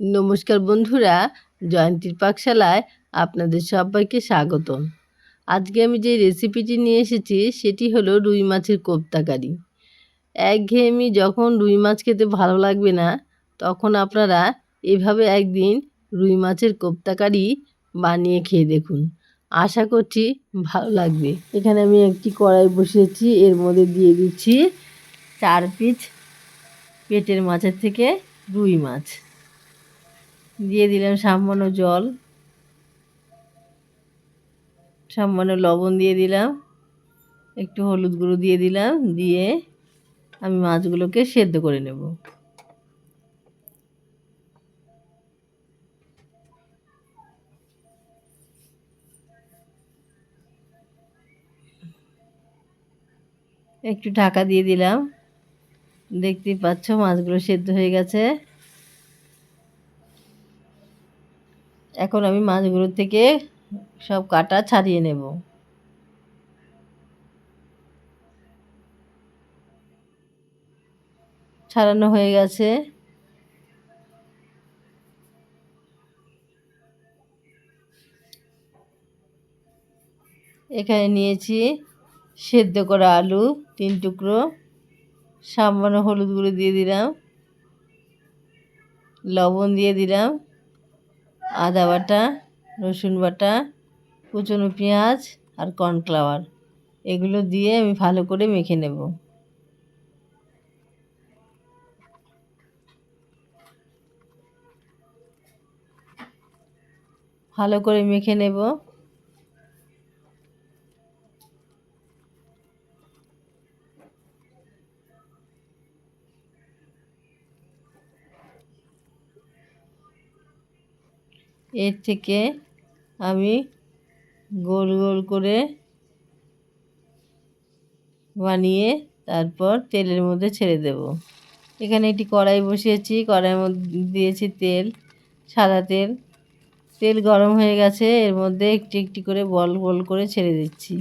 নমস্কার বন্ধুরা, জয়ন্তীর পাকশালায় আপনাদের সবাইকে স্বাগতম। আজকে আমি যে রেসিপিটি নিয়ে এসেছি, সেটি হলো রুই মাছের কোপ্তাকারি একঘেয়েমি যখন রুই মাছ খেতে ভালো লাগবে না, তখন আপনারা এভাবে একদিন রুই মাছের কোপ্তাকারি বানিয়ে খেয়ে দেখুন। আশা করছি ভালো লাগবে। এখানে আমি একটি কড়াই বসিয়েছি, এর মধ্যে দিয়ে দিচ্ছি চার পিস পেটের মাছের থেকে রুই মাছ। দিয়ে দিলাম সামান্য জল, সামান্য লবণ দিয়ে দিলাম, একটু হলুদ গুঁড়ো দিয়ে দিলাম, দিয়ে আমি মাছগুলোকে সেদ্ধ করে নেব। একটু ঢাকা দিয়ে দিলাম। দেখতেই পাচ্ছ মাছগুলো সেদ্ধ হয়ে গেছে। এখন আমি মাছগুলোর থেকে সব কাটা ছাড়িয়ে নেব। ছাড়ানো হয়ে গেছে। এখানে নিয়েছি সেদ্ধ করা আলু, তিন টুকরো। সামান্য হলুদ গুঁড়ো দিয়ে দিলাম। লবণ দিয়ে দিলাম। আদা বাটা, রসুন বাটা, কুচনো পেঁয়াজ আর কর্নফ্লাওয়ার। এগুলো দিয়ে আমি ভালো করে মেখে নেব। ভালো করে মেখে নেব। এর থেকে আমি গোল গোল করে বানিয়ে তারপর তেলের মধ্যে ছেড়ে দেব। এখানে একটি কড়াই বসিয়েছি। কড়াইয়ের মধ্যে দিয়েছি তেল, সাদা তেল। তেল গরম হয়ে গেছে। এর মধ্যে একটি একটি করে বল বল করে ছেড়ে দিচ্ছি।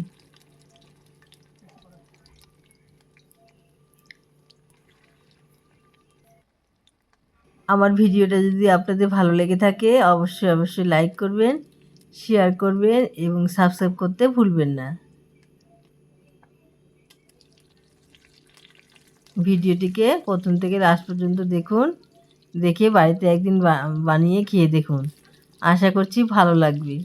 আমার ভিডিওটা যদি আপনাদের ভালো লেগে থাকে, অবশ্যই অবশ্যই লাইক করবেন শেয়ার করবেন এবং সাবস্ক্রাইব করতে ভুলবেন না। ভিডিওটিকে প্রথম থেকে লাস্ট পর্যন্ত দেখুন, দেখে বাড়িতে একদিন বানিয়ে খেয়ে দেখুন। আশা করছি ভালো লাগবে।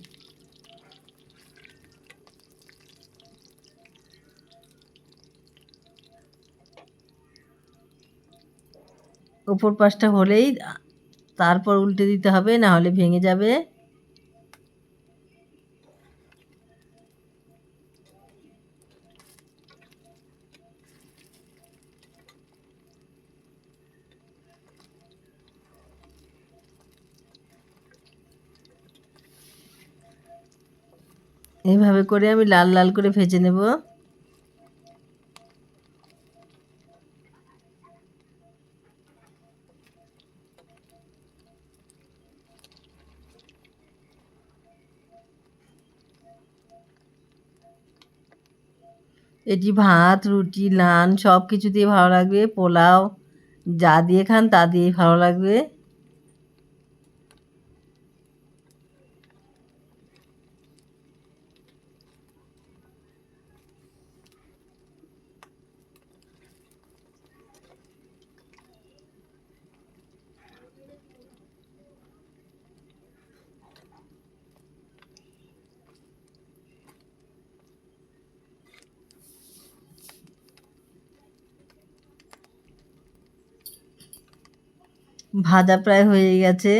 উপর পাশটা হলেই তারপর উল্টে দিতে হবে, না হলে ভেঙে যাবে। এইভাবে করে আমি লাল লাল করে ভেজে নেব। এটি ভাত, রুটি, নান সব কিছু দিয়ে ভালো লাগবে, পোলাও যা দিয়ে খান তা দিয়ে ভালো লাগবে। ভাজা প্রায় হয়ে গেছে।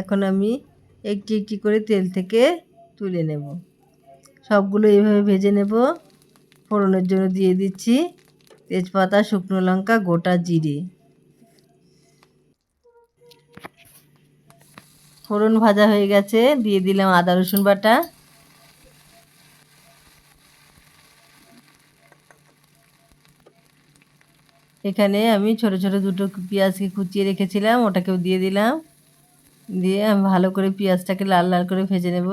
এখন আমি একটি একটি করে তেল থেকে তুলে নেব। সবগুলো এইভাবে ভেজে নেব। ফোড়নের জন্য দিয়ে দিচ্ছি তেজপাতা, শুকনো লঙ্কা, গোটা জিরে। ফোড়ন ভাজা হয়ে গেছে, দিয়ে দিলাম আদা, রসুন বাটা। এখানে আমি ছোট ছোট দুটো পেঁয়াজকে কুচিয়ে রেখেছিলাম, ওটাকেও দিয়ে দিলাম। দিয়ে আমি ভালো করে পেঁয়াজটাকে লাল লাল করে ভেজে নেব।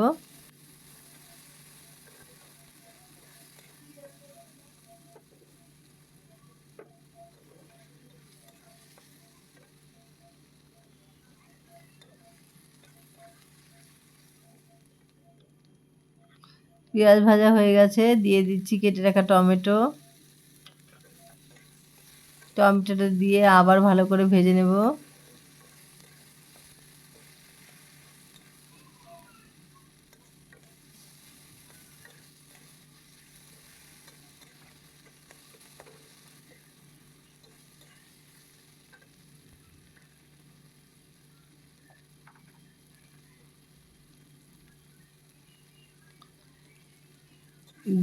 পেঁয়াজ ভাজা হয়ে গেছে, দিয়ে দিচ্ছি কেটে রাখা টমেটো। টমেটোটা দিয়ে আবার ভালো করে ভেজে নেব।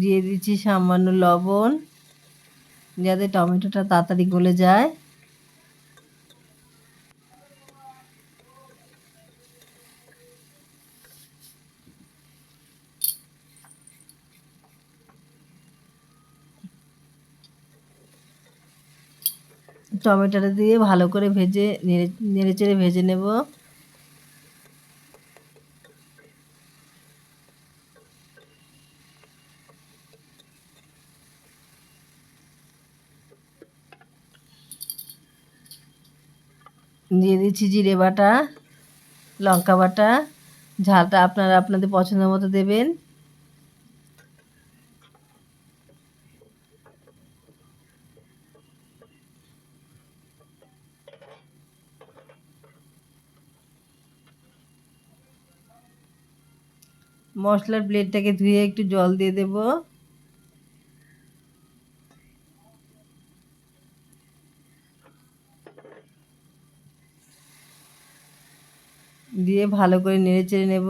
দিয়ে দিচ্ছি সামান্য লবণ, যাতে টমেটোটা তাড়াতাড়ি গলে যায়। টমেটোটা দিয়ে ভালো করে ভেজে, নেড়ে নেড়ে চেড়ে ভেজে নেব। দিয়ে দিচ্ছি জিরে বাটা, লঙ্কা বাটা, ঝালটা আপনারা আপনাদের পছন্দ মতো দেবেন। মশলার প্লেটটাকে ধুয়ে একটু জল দিয়ে দেব। দিয়ে ভালো করে নেড়ে চেড়ে নেব।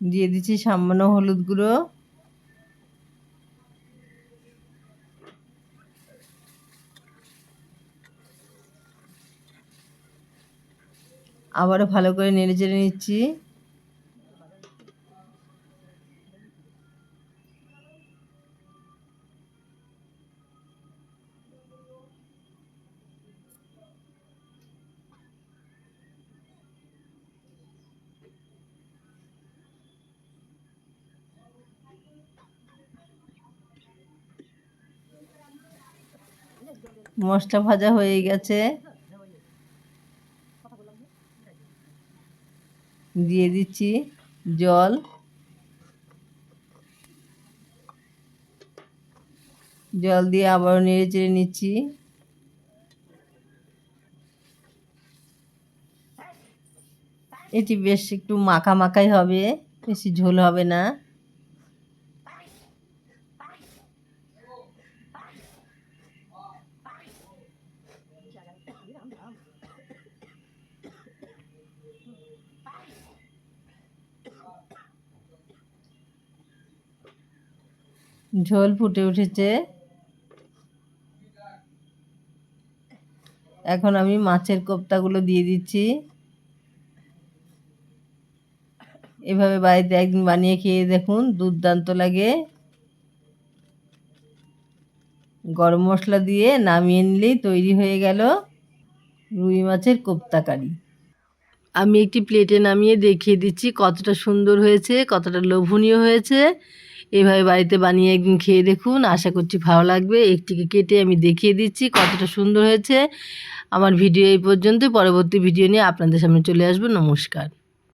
দিয়ে দিচ্ছি সামান্য হলুদ গুঁড়ো। আবারও ভালো করে নেড়ে চেড়ে নিচ্ছি। মশলা ভাজা হয়ে গেছে। দিয়ে দিচ্ছি জল। জল দিয়ে আবার নেড়ে চেড়ে নিচ্ছি। এটি বেশ একটু মাখা মাখাই হবে, বেশি ঝোল হবে না। ঝোল ফুটে উঠেছে। এখন আমি মাছের কোপ্তাগুলো দিয়ে দিচ্ছি। এভাবে বাড়িতে একদিন বানিয়ে খেয়ে দেখুন, দুর্দান্ত লাগে। গরম মশলা দিয়ে নামিয়ে নিলেই তৈরি হয়ে গেল রুই মাছের কোপ্তা কারি। আমি একটি প্লেটে নামিয়ে দেখিয়ে দিচ্ছি কতটা সুন্দর হয়েছে, কতটা লোভনীয় হয়েছে। এভাবে বাড়িতে বানিয়ে একদিন খেয়ে দেখুন, আশা করছি ভালো লাগবে। একটিকে কেটে আমি দেখিয়ে দিচ্ছি কতটা সুন্দর হয়েছে। আমার ভিডিও এই পর্যন্ত পরবর্তী ভিডিও নিয়ে আপনাদের সামনে চলে আসব। নমস্কার।